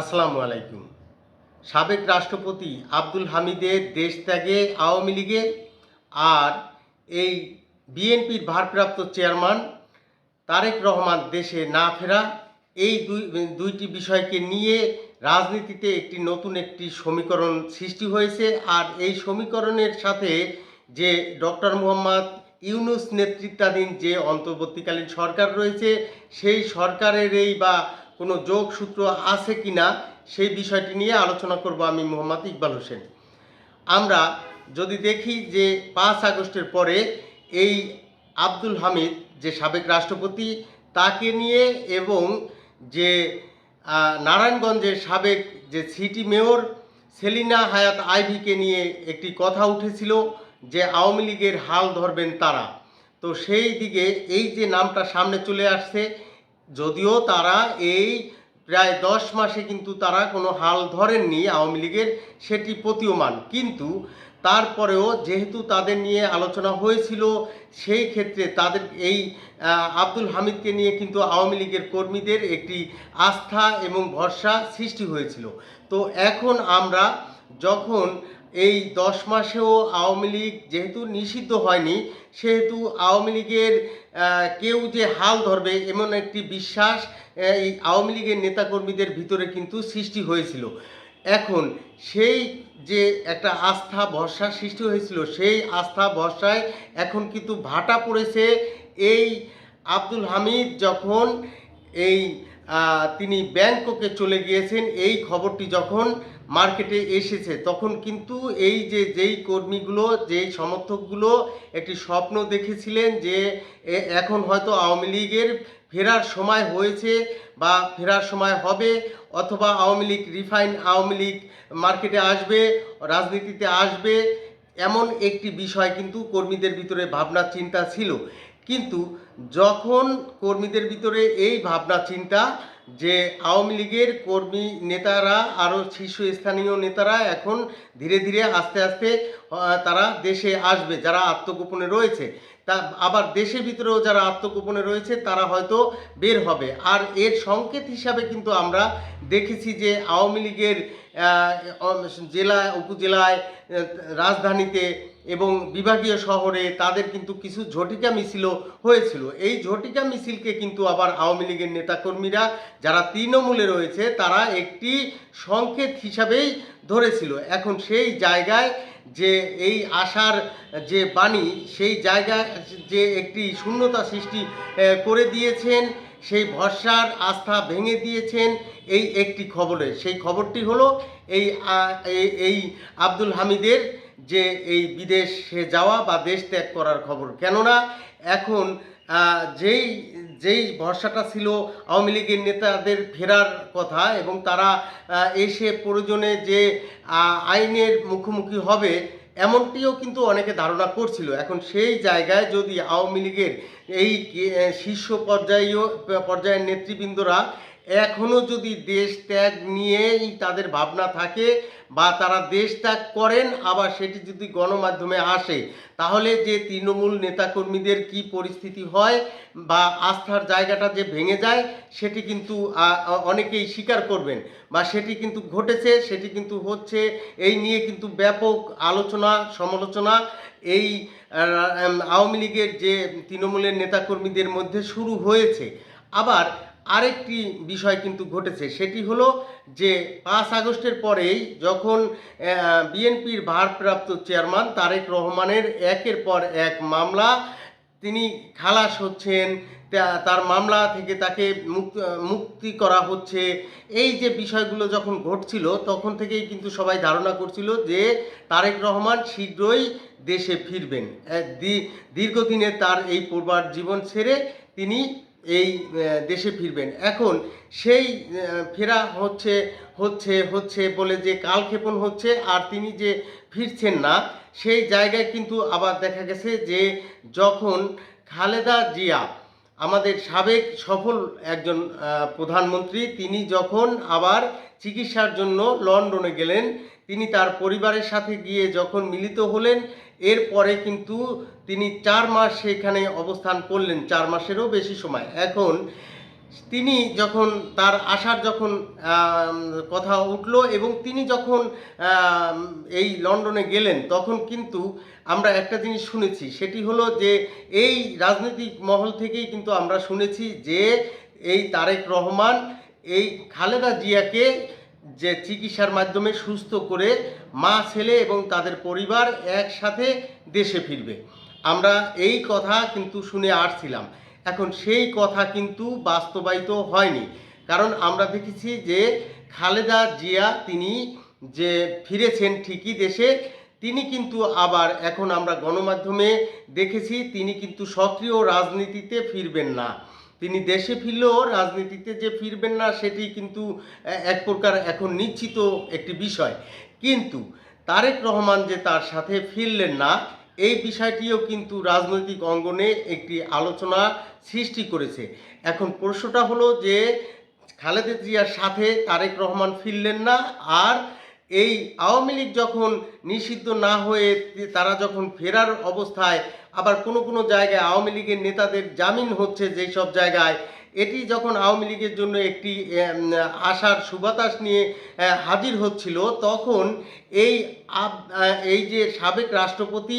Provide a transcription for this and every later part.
আসসালামু আলাইকুম। সাবেক রাষ্ট্রপতি আব্দুল হামিদের দেশ ত্যাগে আওয়ামী লীগে আর এই বিএনপির ভারপ্রাপ্ত চেয়ারম্যান তারেক রহমান দেশে না ফেরা, এই দুই, দুইটি বিষয়কে নিয়ে রাজনীতিতে একটি নতুন একটি সমীকরণ সৃষ্টি হয়েছে আর এই সমীকরণের সাথে যে ডক্টর মোহাম্মদ ইউনুস নেতৃত্বাধীন যে অন্তর্বর্তীকালীন সরকার রয়েছে, সেই সরকারের এই বা কোনো যোগসূত্র আছে কি না সেই বিষয়টি নিয়ে আলোচনা করব আমি মোহাম্মদ ইকবাল হোসেন। আমরা যদি দেখি যে পাঁচ আগস্টের পরে এই আব্দুল হামিদ, যে সাবেক রাষ্ট্রপতি, তাকে নিয়ে এবং যে নারায়ণগঞ্জের সাবেক যে সিটি মেয়র সেলিনা হায়াত আইভিকে নিয়ে একটি কথা উঠেছিল যে আওয়ামী লীগের হাল ধরবেন তারা। তো সেই দিকে এই যে নামটা সামনে চলে আসছে যদিও তারা এই প্রায় দশ মাসে কিন্তু তারা কোনো হাল ধরেননি আওয়ামী লীগের, সেটি প্রতীয়মান। কিন্তু তারপরেও যেহেতু তাদের নিয়ে আলোচনা হয়েছিল, সেই ক্ষেত্রে তাদের এই আব্দুল হামিদকে নিয়ে কিন্তু আওয়ামী লীগের কর্মীদের একটি আস্থা এবং ভরসা সৃষ্টি হয়েছিল। তো এখন আমরা যখন এই দশ মাসেও আওয়ামী লীগ যেহেতু নিষিদ্ধ হয়নি, সেহেতু আওয়ামী লীগের কেউ যে হাল ধরবে এমন একটি বিশ্বাস এই আওয়ামী লীগের নেতাকর্মীদের ভিতরে কিন্তু সৃষ্টি হয়েছিল। এখন সেই যে একটা আস্থা ভরসা সৃষ্টি হয়েছিল, সেই আস্থা ভরসায় এখন কিন্তু ভাটা পড়েছে এই আব্দুল হামিদ যখন এই তিনি ব্যাংককে চলে গিয়েছেন, এই খবরটি যখন মার্কেটে এসেছে, তখন কিন্তু এই যে যেই কর্মীগুলো, যেই সমর্থকগুলো একটি স্বপ্ন দেখেছিলেন যে এখন হয়তো আওয়ামী লীগের ফেরার সময় হয়েছে বা ফেরার সময় হবে, অথবা আওয়ামী লীগ রিফাইন আওয়ামী লীগ মার্কেটে আসবে, রাজনীতিতে আসবে, এমন একটি বিষয় কিন্তু কর্মীদের ভিতরে ভাবনা চিন্তা ছিল। কিন্তু যখন কর্মীদের ভিতরে এই ভাবনা চিন্তা যে আওয়ামী লীগের কর্মী নেতারা আরও শীর্ষস্থানীয় নেতারা এখন ধীরে ধীরে আস্তে আস্তে তারা দেশে আসবে, যারা আত্মগোপনে রয়েছে। তা আবার দেশের ভিতরেও যারা আত্মগোপনে রয়েছে, তারা হয়তো বের হবে। আর এর সংকেত হিসাবে কিন্তু আমরা দেখেছি যে আওয়ামী লীগের জেলায় উপজেলায় রাজধানীতে এবং বিভাগীয় শহরে তাদের কিন্তু কিছু ঝটিকা মিছিলও হয়েছিল। এই ঝটিকা মিছিলকে কিন্তু আবার আওয়ামী লীগের নেতাকর্মীরা, যারা তৃণমূলে রয়েছে, তারা একটি সংকেত হিসাবেই ধরেছিল। এখন সেই জায়গায় যে এই আশার যে বাণী, সেই জায়গায় যে একটি শূন্যতা সৃষ্টি করে দিয়েছেন, সেই ভরসার আস্থা ভেঙে দিয়েছেন, এই একটি খবরে। সেই খবরটি হলো এই- এই আব্দুল হামিদের যে এই বিদেশে যাওয়া বা দেশ ত্যাগ করার খবর। কেননা এখন যেই যেই ভরসাটা ছিল আওয়ামী লীগের নেতাদের ফেরার কথা এবং তারা এসে প্রয়োজনে যে আইনের মুখোমুখি হবে, এমনটিও কিন্তু অনেকে ধারণা করছিল। এখন সেই জায়গায় যদি আওয়ামী লীগের এই শীর্ষ পর্যায়ীয় পর্যায়ের নেতৃবৃন্দরা এখনও যদি দেশ ত্যাগ নিয়েই তাদের ভাবনা থাকে বা তারা দেশ ত্যাগ করেন, আবার সেটি যদি গণমাধ্যমে আসে, তাহলে যে তৃণমূল নেতাকর্মীদের কি পরিস্থিতি হয় বা আস্থার জায়গাটা যে ভেঙে যায়, সেটি কিন্তু অনেকেই স্বীকার করবেন। বা সেটি কিন্তু ঘটেছে, সেটি কিন্তু হচ্ছে, এই নিয়ে কিন্তু ব্যাপক আলোচনা, সমালোচনা। এই আওয়ামী লীগের যে তৃণমূলের নেতাকর্মীদের মধ্যে শুরু হয়েছে। আবার আরেকটি বিষয় কিন্তু ঘটেছে, সেটি হলো যে পাঁচ আগস্টের পরেই যখন বিএনপির ভারপ্রাপ্ত চেয়ারম্যান তারেক রহমানের একের পর এক মামলা, তিনি খালাস হচ্ছেন তার মামলা থেকে তাকে মুক্ত করা হচ্ছে, এই যে বিষয়গুলো যখন ঘটছিল, তখন থেকেই কিন্তু সবাই ধারণা করছিল যে তারেক রহমান শীঘ্রই দেশে ফিরবেন। দীর্ঘদিনে তার এই পূর্বার জীবন ছেড়ে তিনি এই দেশে ফিরবেন। এখন সেই ফেরা হচ্ছে হচ্ছে হচ্ছে বলে যে কালক্ষেপণ হচ্ছে, আর তিনি যে ফিরছেন না, সেই জায়গায় কিন্তু আবার দেখা গেছে যে যখন খালেদা জিয়া, আমাদের সাবেক সফল একজন প্রধানমন্ত্রী, তিনি যখন আবার চিকিৎসার জন্য লন্ডনে গেলেন তিনি তার পরিবারের সাথে গিয়ে যখন মিলিত হলেন, এরপরে কিন্তু তিনি চার মাস সেখানে অবস্থান করলেন, চার মাসেরও বেশি সময়। এখন তিনি যখন তার আসার যখন কথা উঠল এবং তিনি যখন এই লন্ডনে গেলেন, তখন কিন্তু আমরা একটা জিনিস শুনেছি, সেটি হলো যে এই রাজনৈতিক মহল থেকেই কিন্তু আমরা শুনেছি যে এই তারেক রহমান, এই খালেদা জিয়াকে যে চিকিৎসার মাধ্যমে সুস্থ করে মা, ছেলে এবং তাদের পরিবার একসাথে দেশে ফিরবে। আমরা এই কথা কিন্তু শুনে আসছিলাম। এখন সেই কথা কিন্তু বাস্তবায়িত হয়নি। কারণ আমরা দেখেছি যে খালেদা জিয়া তিনি যে ফিরেছেন ঠিকই দেশে, তিনি কিন্তু আবার এখন আমরা গণমাধ্যমে দেখেছি তিনি কিন্তু সক্রিয় রাজনীতিতে ফিরবেন না। তিনি দেশে ফিরলেও রাজনীতিতে যে ফিরবেন না, সেটি কিন্তু এক প্রকার এখন নিশ্চিত একটি বিষয়। কিন্তু তারেক রহমান যে তার সাথে ফিরলেন না, এই বিষয়টিও কিন্তু রাজনৈতিক অঙ্গনে একটি আলোচনা সৃষ্টি করেছে। এখন প্রশ্নটা হলো যে, খালেদা জিয়ার সাথে তারেক রহমান ফিরলেন না, আর এই আওয়ামী লীগ যখন নিষিদ্ধ না হয়ে তারা যখন ফেরার অবস্থায় আবার কোনো কোনো জায়গায় আওয়ামী লীগের নেতাদের জামিন হচ্ছে যেই সব জায়গায়। এটি যখন আওয়ামী লীগের জন্য একটি আশার সুবাতাস নিয়ে হাজির হচ্ছিল, তখন এই এই যে সাবেক রাষ্ট্রপতি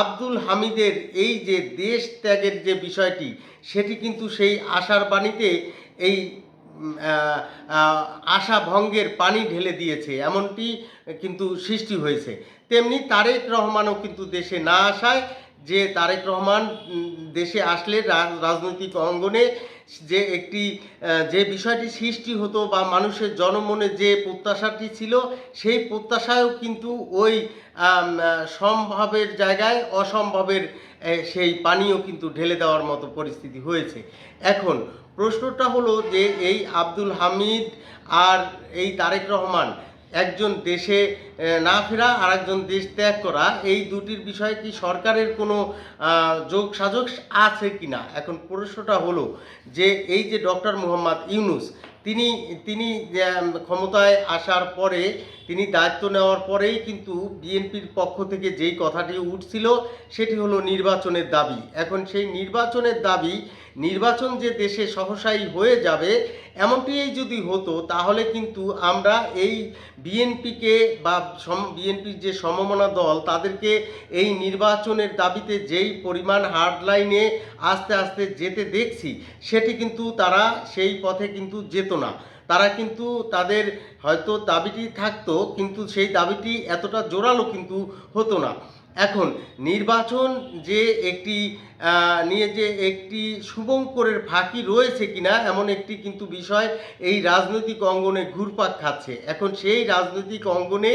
আব্দুল হামিদের এই যে দেশ ত্যাগের যে বিষয়টি, সেটি কিন্তু সেই আশার বাণীতে এই আশা ভঙ্গের পানি ঢেলে দিয়েছে, এমনটি কিন্তু সৃষ্টি হয়েছে। তেমনি তারেক রহমানও কিন্তু দেশে না আসায় যে তারেক রহমান দেশে আসলে রাজনৈতিক অঙ্গনে যে একটি যে বিষয়টি সৃষ্টি হতো বা মানুষের জনমনে যে প্রত্যাশাটি ছিল, সেই প্রত্যাশায়ও কিন্তু ওই সম্ভবের জায়গায় অসম্ভবের সেই পানীয় কিন্তু ঢেলে দেওয়ার মতো পরিস্থিতি হয়েছে। এখন প্রশ্নটা হলো যে এই আব্দুল হামিদ আর এই তারেক রহমান একজন দেশে না ফেরা আর একজন দেশ ত্যাগ করা, এই দুটির বিষয়ে কি সরকারের কোনো যোগ সাজক আছে কি না? এখন প্রশ্নটা হলো যে, এই যে ডক্টর মোহাম্মদ ইউনুস, তিনি তিনি ক্ষমতায় আসার পরে, তিনি দায়িত্ব নেওয়ার পরেই কিন্তু বিএনপির পক্ষ থেকে যেই কথাটি উঠছিল, সেটি হলো নির্বাচনের দাবি। এখন সেই নির্বাচনের দাবি নির্বাচন যে দেশে সহসাই হয়ে যাবে, এমনটিই যদি হতো, তাহলে কিন্তু আমরা এই বিএনপিকে বা বিএনপির যে সমমনা দল, তাদেরকে এই নির্বাচনের দাবিতে যেই পরিমাণ হার্ডলাইনে আস্তে আস্তে যেতে দেখছি, সেটি কিন্তু তারা সেই পথে কিন্তু যেত না। তারা কিন্তু তাদের হয়তো দাবিটি থাকতো, কিন্তু সেই দাবিটি এতটা জোরালো কিন্তু হতো না। এখন নির্বাচন যে একটি নিয়ে যে একটি শুভঙ্করের ফাঁকি রয়েছে কিনা এমন একটি কিন্তু বিষয় এই রাজনৈতিক অঙ্গনে ঘুরপাক খাচ্ছে। এখন সেই রাজনৈতিক অঙ্গনে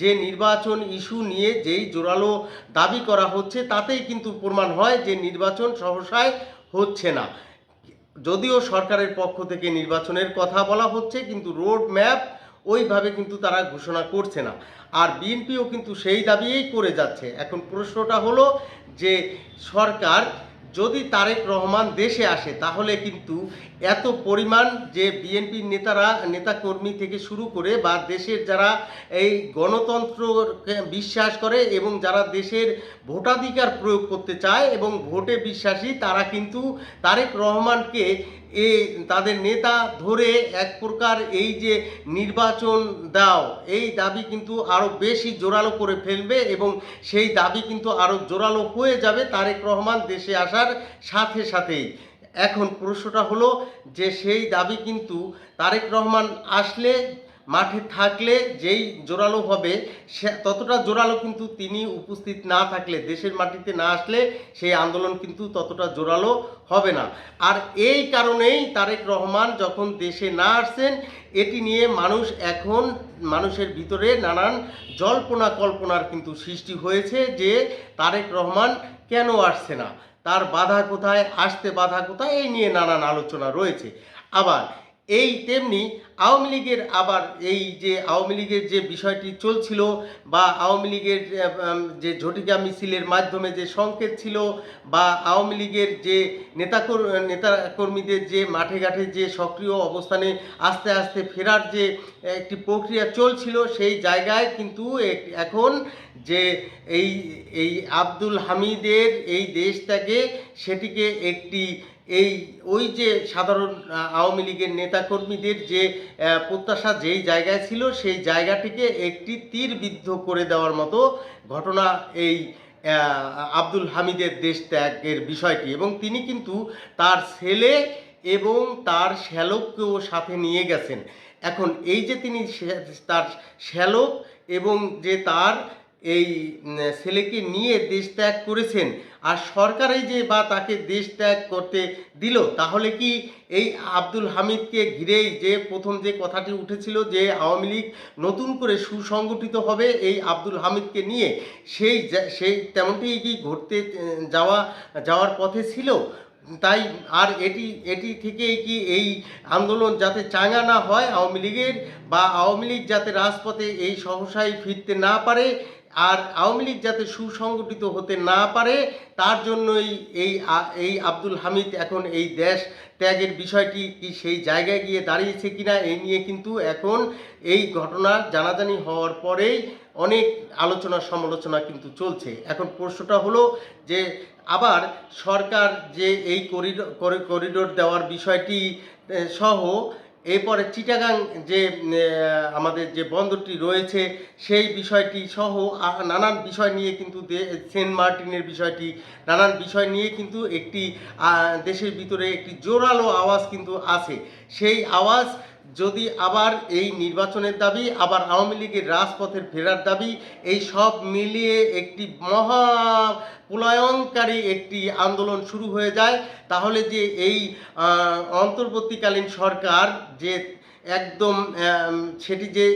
যে নির্বাচন ইস্যু নিয়ে যেই জোরালো দাবি করা হচ্ছে তাতেই কিন্তু প্রমাণ হয় যে নির্বাচন সহসায় হচ্ছে না। যদিও সরকারের পক্ষ থেকে নির্বাচনের কথা বলা হচ্ছে, কিন্তু রোড ম্যাপ ওইভাবে কিন্তু তারা ঘোষণা করছে না। আর বিএনপিও কিন্তু সেই দাবিই করে যাচ্ছে। এখন প্রশ্নটা হলো যে সরকার যদি তারেক রহমান দেশে আসে, তাহলে কিন্তু এত পরিমাণ যে বিএনপির নেতারা, নেতাকর্মী থেকে শুরু করে বা দেশের যারা এই গণতন্ত্রকে বিশ্বাস করে এবং যারা দেশের ভোটাধিকার প্রয়োগ করতে চায় এবং ভোটে বিশ্বাসী, তারা কিন্তু তারেক রহমানকে এ তাদের নেতা ধরে এক প্রকার এই যে নির্বাচন দাও, এই দাবি কিন্তু আরও বেশি জোরালো করে ফেলবে এবং সেই দাবি কিন্তু আরও জোরালো হয়ে যাবে তারেক রহমান দেশে আসার সাথে সাথেই। এখন প্রশ্নটা হলো যে সেই দাবি কিন্তু তারেক রহমান আসলে মাঠে থাকলে যেই জোরালো হবে, সে ততটা জোরালো কিন্তু তিনি উপস্থিত না থাকলে, দেশের মাটিতে না আসলে সেই আন্দোলন কিন্তু ততটা জোরালো হবে না। আর এই কারণেই তারেক রহমান যখন দেশে না আসছেন, এটি নিয়ে মানুষ এখন মানুষের ভিতরে নানান জল্পনা কল্পনার কিন্তু সৃষ্টি হয়েছে যে তারেক রহমান কেন আসছে না? তার বাধা কোথায়? আসতে বাধা কোথায়? এই নিয়ে নানান আলোচনা রয়েছে। আবার এই তেমনি আওয়ামী লীগের আবার এই যে আওয়ামী লীগের যে বিষয়টি চলছিল বা আওয়ামী লীগের যে ঝটিকা মিছিলের মাধ্যমে যে সংকেত ছিল বা আওয়ামী লীগের যে নেতাকর নেতা কর্মীদের যে মাঠে ঘাটে যে সক্রিয় অবস্থানে আস্তে আস্তে ফেরার যে একটি প্রক্রিয়া চলছিল সেই জায়গায় কিন্তু এখন যে এই এই আব্দুল হামিদের এই দেশটাকে সেটিকে একটি এই, ওই যে সাধারণ আওয়ামী লীগের নেতাকর্মীদের যে প্রত্যাশা যেই জায়গায় ছিল, সেই জায়গাটিকে একটি তীর বিদ্ধ করে দেওয়ার মতো ঘটনা এই আব্দুল হামিদের দেশ ত্যাগের বিষয়টি। এবং তিনি কিন্তু তার ছেলে এবং তার শ্যালককেও সাথে নিয়ে গেছেন। এখন এই যে তিনি তার শ্যালক এবং যে তার এই ছেলেকে নিয়ে দেশ ত্যাগ করেছেন আর সরকারই যে বা তাকে দেশ ত্যাগ করতে দিল, তাহলে কি এই আব্দুল হামিদকে ঘিরেই যে প্রথম যে কথাটি উঠেছিল যে আওয়ামী লীগ নতুন করে সুসংগঠিত হবে এই আব্দুল হামিদকে নিয়ে, সেই সেই তেমনটি কি ঘটতে, যাওয়া, যাওয়ার পথে ছিল? তাই আর এটি এটি থেকেই কি এই আন্দোলন যাতে চাঙ্গা না হয় আওয়ামী লীগের বা আওয়ামী লীগ যাতে রাজপথে এই সহসায় ফিরতে না পারে আর আওয়ামী লীগ যাতে সুসংগঠিত হতে না পারে, তার জন্যই এই এই আব্দুল হামিদ এখন এই দেশ ত্যাগের বিষয়টি কি সেই জায়গায় গিয়ে দাঁড়িয়েছে কিনা এই নিয়ে কিন্তু এখন এই ঘটনা জানাজানি হওয়ার পরেই অনেক আলোচনা সমালোচনা কিন্তু চলছে। এখন প্রশ্নটা হলো যে আবার সরকার যে এই করিডোর করিডোর দেওয়ার বিষয়টি সহ এরপরে চিটাগাং যে আমাদের যে বন্দরটি রয়েছে, সেই বিষয়টি সহ নানান বিষয় নিয়ে কিন্তু সেন্ট মার্টিনের বিষয়টি, নানান বিষয় নিয়ে কিন্তু একটি দেশের ভিতরে একটি জোরালো আওয়াজ কিন্তু আছে সেই আওয়াজ যদি আবার এই নির্বাচনের দাবি, আবার আওয়ামী লীগের রাজপথের ফেরার দাবি, এই সব মিলিয়ে একটি মহা প্রলয়ঙ্কারী একটি আন্দোলন শুরু হয়ে যায়, তাহলে যে এই অন্তর্বর্তীকালীন সরকার যে একদম সেটি যে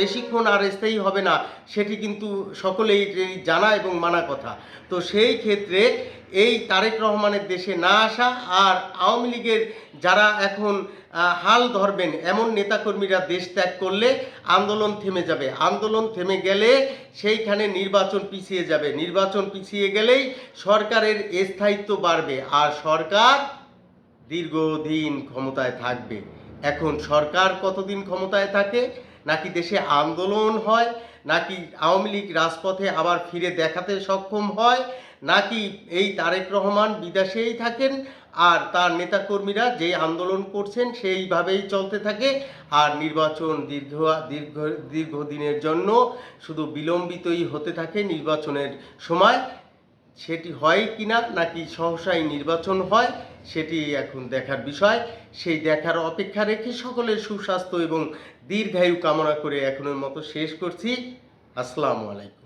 বেশিক্ষণ আর স্থায়ী হবে না, সেটি কিন্তু সকলেই জানা এবং মানা কথা। তো সেই ক্ষেত্রে এই তারেক রহমানের দেশে না আসা আর আওয়ামী লীগের যারা এখন হাল ধরবেন এমন নেতাকর্মীরা দেশ ত্যাগ করলে আন্দোলন থেমে যাবে। আন্দোলন থেমে গেলে সেইখানে নির্বাচন পিছিয়ে যাবে। নির্বাচন পিছিয়ে গেলেই সরকারের স্থায়িত্ব বাড়বে আর সরকার দীর্ঘদিন ক্ষমতায় থাকবে। এখন সরকার কতদিন ক্ষমতায় থাকে? নাকি দেশে আন্দোলন হয়? নাকি আওয়ামী লীগ রাজপথে আবার ফিরে দেখাতে সক্ষম হয়? নাকি এই তারেক রহমান বিদেশেই থাকেন আর তার নেতাকর্মীরা যে আন্দোলন করছেন সেইভাবেই চলতে থাকে আর নির্বাচন দীর্ঘ দীর্ঘ, দীর্ঘদিনের জন্য শুধু বিলম্বিতই হতে থাকে নির্বাচনের সময়। সেটি হয় কিনা নাকি সহসাই নির্বাচন হয়, সেটি এখন দেখার বিষয়। সেই দেখার অপেক্ষা রেখে সকলের সুস্বাস্থ্য এবং দীর্ঘায়ু কামনা করে এখনের মতো শেষ করছি। আসসালামু আলাইকুম।